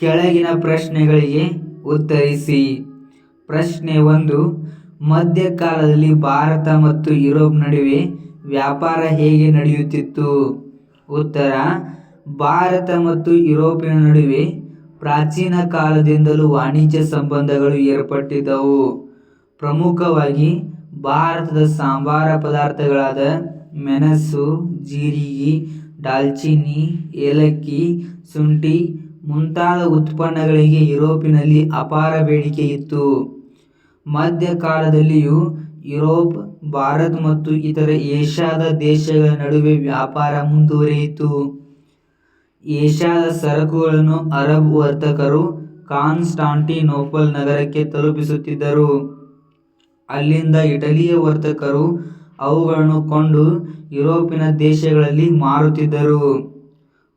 ಕೆಳಗಿನ ಪ್ರಶ್ನೆಗಳಿಗೆ ಉತ್ತರಿಸಿ. ಪ್ರಶ್ನೆ ಒಂದು, ಮಧ್ಯಕಾಲದಲ್ಲಿ ಭಾರತ ಮತ್ತು ಯುರೋಪ್ ನಡುವೆ ವ್ಯಾಪಾರ ಹೇಗೆ ನಡೆಯುತ್ತಿತ್ತು? ಉತ್ತರ, ಭಾರತ ಮತ್ತು ಯುರೋಪಿನ ನಡುವೆ ಪ್ರಾಚೀನ ಕಾಲದಿಂದಲೂ ವಾಣಿಜ್ಯ ಸಂಬಂಧಗಳು ಏರ್ಪಟ್ಟಿದ್ದವು. ಪ್ರಮುಖವಾಗಿ ಭಾರತದ ಸಾಂಬಾರ ಪದಾರ್ಥಗಳಾದ ಮೆಣಸು, ಜೀರಿಗೆ ದಾಲ್ಚಿನ್ನಿ ಏಲಕ್ಕಿ, ಶುಂಠಿ ಮುಂತಾದ ಉತ್ಪನ್ನಗಳಿಗೆ ಯುರೋಪಿನಲ್ಲಿ ಅಪಾರ ಬೇಡಿಕೆ ಇತ್ತು ಮಧ್ಯಕಾಲದಲ್ಲಿಯೂ ಯುರೋಪ್, ಭಾರತ್ ಮತ್ತು ಇತರ ಏಷ್ಯಾದ ದೇಶಗಳ ನಡುವೆ ವ್ಯಾಪಾರ ಮುಂದುವರಿಯಿತು. ಏಷ್ಯಾದ ಸರಕುಗಳನ್ನು ಅರಬ್ ವರ್ತಕರು ಕಾನ್ಸ್ಟಾಂಟಿನೋಪಲ್ ನಗರಕ್ಕೆ ತಲುಪಿಸುತ್ತಿದ್ದರು. ಅಲ್ಲಿಂದ ಇಟಲಿಯ ವರ್ತಕರು ಅವುಗಳನ್ನು ಕೊಂಡು ಯುರೋಪಿನ ದೇಶಗಳಲ್ಲಿ ಮಾರುತ್ತಿದ್ದರು.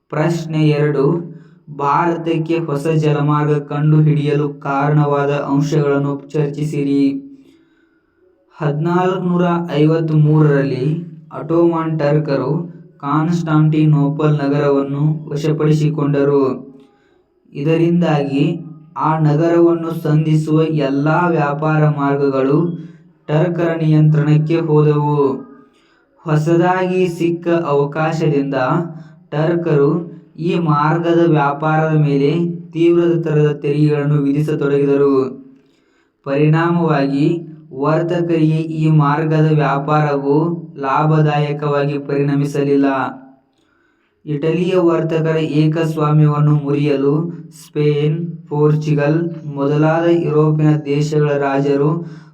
ಪ್ರಶ್ನೆ ಎರಡು, ಭಾರತಕ್ಕೆ ಹೊಸ ಜಲಮಾರ್ಗ ಕಂಡು ಹಿಡಿಯಲು ಕಾರಣವಾದ ಅಂಶಗಳನ್ನು ಚರ್ಚಿಸಿರಿ. ಹದಿನಾಲ್ಕುನೂರ ಐವತ್ತ ಮೂರರಲ್ಲಿ ಅಟೋಮಾನ್ ಟರ್ಕರು ಕಾನ್ಸ್ಟಾಂಟಿನೋಪಲ್ ನಗರವನ್ನು ವಶಪಡಿಸಿಕೊಂಡರು. ಇದರಿಂದಾಗಿ ಆ ನಗರವನ್ನು ಸಂಧಿಸುವ ಎಲ್ಲ ವ್ಯಾಪಾರ ಮಾರ್ಗಗಳು ಟರ್ಕರ ನಿಯಂತ್ರಣಕ್ಕೆ ಹೋದವು. ಹೊಸದಾಗಿ ಸಿಕ್ಕ ಅವಕಾಶದಿಂದ ಟರ್ಕರು ಈ ಮಾರ್ಗದ ವ್ಯಾಪಾರದ ಮೇಲೆ ತೀವ್ರತರದ ತೆರಿಗೆಗಳನ್ನು ವಿಧಿಸತೊಡಗಿದರು. ಪರಿಣಾಮವಾಗಿ ವರ್ತಕರಿಗೆ ಈ ಮಾರ್ಗದ ವ್ಯಾಪಾರವು ಲಾಭದಾಯಕವಾಗಿ ಪರಿಣಮಿಸಲಿಲ್ಲ. ಇಟಲಿಯ ವರ್ತಕರ ಏಕಸ್ವಾಮ್ಯವನ್ನು ಮುರಿಯಲು ಸ್ಪೇನ್, ಪೋರ್ಚುಗಲ್ ಮೊದಲಾದ ಯುರೋಪಿನ ದೇಶಗಳ ರಾಜರು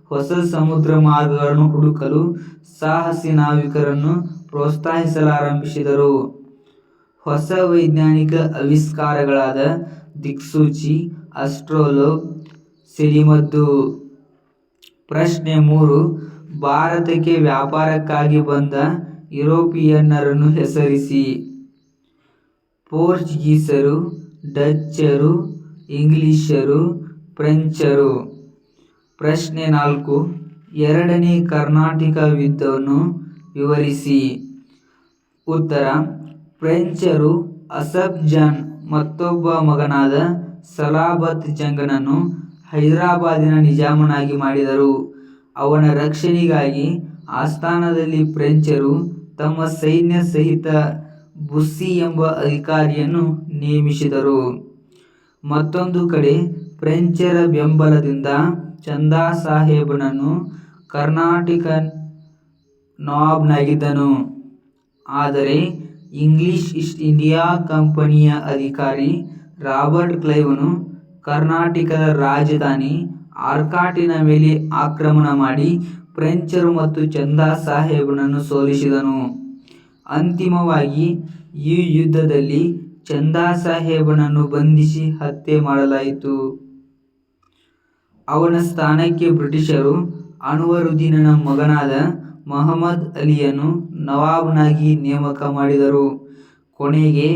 ಹೊಸ ಸಮುದ್ರ ಮಾರ್ಗಗಳನ್ನು ಹುಡುಕಲು ಸಾಹಸಿ ನಾವಿಕರನ್ನು ಪ್ರೋತ್ಸಾಹಿಸಲಾರಂಭಿಸಿದರು. ಹೊಸ ವೈಜ್ಞಾನಿಕ ಆವಿಷ್ಕಾರಗಳಾದ ದಿಕ್ಸೂಚಿ ಅಸ್ಟ್ರೋಲೋ ಸಿಡಿಮದ್ದು ಪ್ರಶ್ನೆ ಮೂರು, ಭಾರತಕ್ಕೆ ವ್ಯಾಪಾರಕ್ಕಾಗಿ ಬಂದ ಯುರೋಪಿಯನ್ನರನ್ನು ಹೆಸರಿಸಿ. ಪೋರ್ಚುಗೀಸರು, ಡಚ್ಚರು, ಇಂಗ್ಲಿಷರು, ಫ್ರೆಂಚರು. ಪ್ರಶ್ನೆ ನಾಲ್ಕು. ಎರಡನೇ ಕರ್ನಾಟಕ ಯುದ್ಧವನ್ನು ವಿವರಿಸಿ. ಉತ್ತರ. ಫ್ರೆಂಚರು ಅಸಫ್ ಜಾನ್ ಮತ್ತೊಬ್ಬ ಮಗನಾದ ಸಲಾಬತ್ ಜಂಗನನ್ನು ಹೈದರಾಬಾದಿನ ನಿಜಾಮನಾಗಿ ಮಾಡಿದರು. ಅವನ ರಕ್ಷಣೆಗಾಗಿ ಆಸ್ಥಾನದಲ್ಲಿ ಫ್ರೆಂಚರು ತಮ್ಮ ಸೈನ್ಯ ಸಹಿತ ಬುಸ್ಸಿ ಎಂಬ ಅಧಿಕಾರಿಯನ್ನು ನೇಮಿಸಿದರು. ಮತ್ತೊಂದು ಕಡೆ ಫ್ರೆಂಚರ ಬೆಂಬಲದಿಂದ ಚಂದಾ ಸಾಹೇಬನನ್ನು ಕರ್ನಾಟಿಕ ನಾಬ್ನಾಗಿದ್ದನು. ಆದರೆ ಇಂಗ್ಲಿಷ್ ಈಸ್ಟ್ ಇಂಡಿಯಾ ಕಂಪನಿಯ ಅಧಿಕಾರಿ ರಾಬರ್ಟ್ ಕ್ಲೈವನು ಕರ್ನಾಟಕದ ರಾಜಧಾನಿ ಆರ್ಕಾಟಿನ ಮೇಲೆ ಆಕ್ರಮಣ ಮಾಡಿ ಫ್ರೆಂಚರು ಮತ್ತು ಚಂದಾ ಸಾಹೇಬನನ್ನು ಸೋಲಿಸಿದನು. ಅಂತಿಮವಾಗಿ ಈ ಯುದ್ಧದಲ್ಲಿ ಚಂದಾ ಸಾಹೇಬನನ್ನು ಬಂಧಿಸಿ ಹತ್ಯೆ ಮಾಡಲಾಯಿತು. ಅವನ ಸ್ಥಾನಕ್ಕೆ ಬ್ರಿಟಿಷರು ಅನ್ವರುದ್ದೀನನ ಮಗನಾದ ಮಹಮ್ಮದ್ ಅಲಿಯನ್ನು ನವಾಬ್ನಾಗಿ ನೇಮಕ ಮಾಡಿದರು. ಕೊನೆಗೆ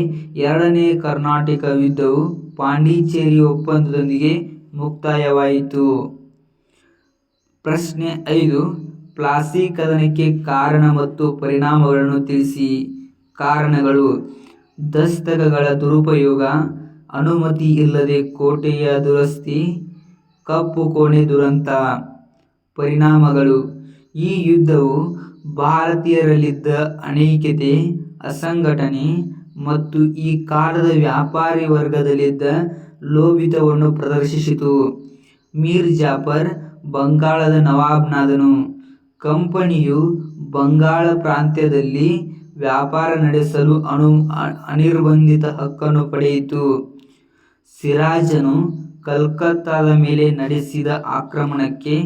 ಎರಡನೇ ಕರ್ನಾಟಕ ಯುದ್ಧವು ಪಾಂಡಿಚೇರಿ ಒಪ್ಪಂದದೊಂದಿಗೆ ಮುಕ್ತಾಯವಾಯಿತು. ಪ್ರಶ್ನೆ ಐದು, ಪ್ಲಾಸಿ ಕದನಕ್ಕೆ ಕಾರಣ ಮತ್ತು ಪರಿಣಾಮಗಳನ್ನು ತಿಳಿಸಿ. ಕಾರಣಗಳು, ದಸ್ತಕಗಳ ದುರುಪಯೋಗ ಅನುಮತಿ ಇಲ್ಲದೆ ಕೋಟೆಯ ದುರಸ್ತಿ ಕಪ್ಪು ಕೋಣೆ ದುರಂತ ಪರಿಣಾಮಗಳು. ಈ ಯುದ್ಧವು ಭಾರತೀಯರಲ್ಲಿದ್ದ ಅನೈಕ್ಯತೆ, ಅಸಂಘಟನೆ ಮತ್ತು ಈ ಕಾಲದ ವ್ಯಾಪಾರಿ ವರ್ಗದಲ್ಲಿದ್ದ ಲೋಭಿತವನ್ನು ಪ್ರದರ್ಶಿಸಿತು. ಮೀರ್ ಜಾಫರ್ ಬಂಗಾಳದ ನವಾಬ್ನಾದನು. ಕಂಪನಿಯು ಬಂಗಾಳ ಪ್ರಾಂತ್ಯದಲ್ಲಿ ವ್ಯಾಪಾರ ನಡೆಸಲು ಅನು ಅನಿರ್ಬಂಧಿತ ಹಕ್ಕನ್ನು ಪಡೆಯಿತು. ಸಿರಾಜನು ಕಲ್ಕತ್ತಾದ ಮೇಲೆ ನಡೆಸಿದ ಆಕ್ರಮಣಕ್ಕೆ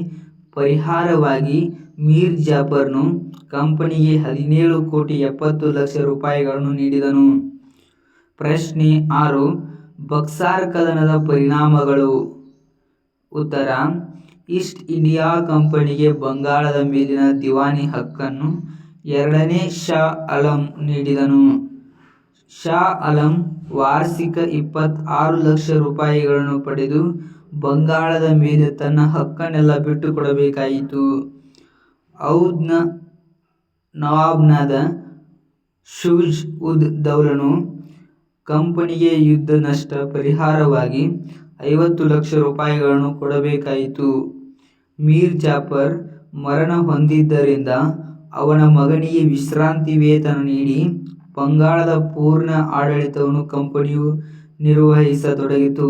ಪರಿಹಾರವಾಗಿ ಮೀರ್ ಜಾಫರ್ನು ಕಂಪನಿಗೆ ಹದಿನೇಳು ಕೋಟಿ ಎಪ್ಪತ್ತು ಲಕ್ಷ ರೂಪಾಯಿಗಳನ್ನು ನೀಡಿದನು. ಪ್ರಶ್ನೆ ಆರು, ಬಕ್ಸಾರ್ ಕದನದ ಪರಿಣಾಮಗಳು. ಉತ್ತರ, ಈಸ್ಟ್ ಇಂಡಿಯಾ ಕಂಪನಿಗೆ ಬಂಗಾಳದ ಮೇಲಿನ ದಿವಾನಿ ಹಕ್ಕನ್ನು ಎರಡನೇ ಶಾ ಅಲಂ ನೀಡಿದನು. ಶಾ ಅಲಂ ವಾರ್ಷಿಕ ಇಪ್ಪತ್ತಾರು ಲಕ್ಷ ರೂಪಾಯಿಗಳನ್ನು ಪಡೆದು ಬಂಗಾಳದ ಮೇಲೆ ತನ್ನ ಹಕ್ಕನ್ನೆಲ್ಲ ಬಿಟ್ಟುಕೊಡಬೇಕಾಯಿತು ಔದ್ನ ನವಾಬ್ನಾದ ಶುಜ್ ಉದ್ ದೌಲನು ಕಂಪನಿಗೆ ಯುದ್ಧ ನಷ್ಟ ಪರಿಹಾರವಾಗಿ ಐವತ್ತು ಲಕ್ಷ ರೂಪಾಯಿಗಳನ್ನು ಕೊಡಬೇಕಾಯಿತು. ಮೀರ್ ಜಾಫರ್ ಮರಣ ಹೊಂದಿದ್ದರಿಂದ ಅವನ ಮಗನಿಗೆ ವಿಶ್ರಾಂತಿ ವೇತನ ನೀಡಿ ಬಂಗಾಳದ ಪೂರ್ಣ ಆಡಳಿತವನ್ನು ಕಂಪನಿಯು ನಿರ್ವಹಿಸತೊಡಗಿತು.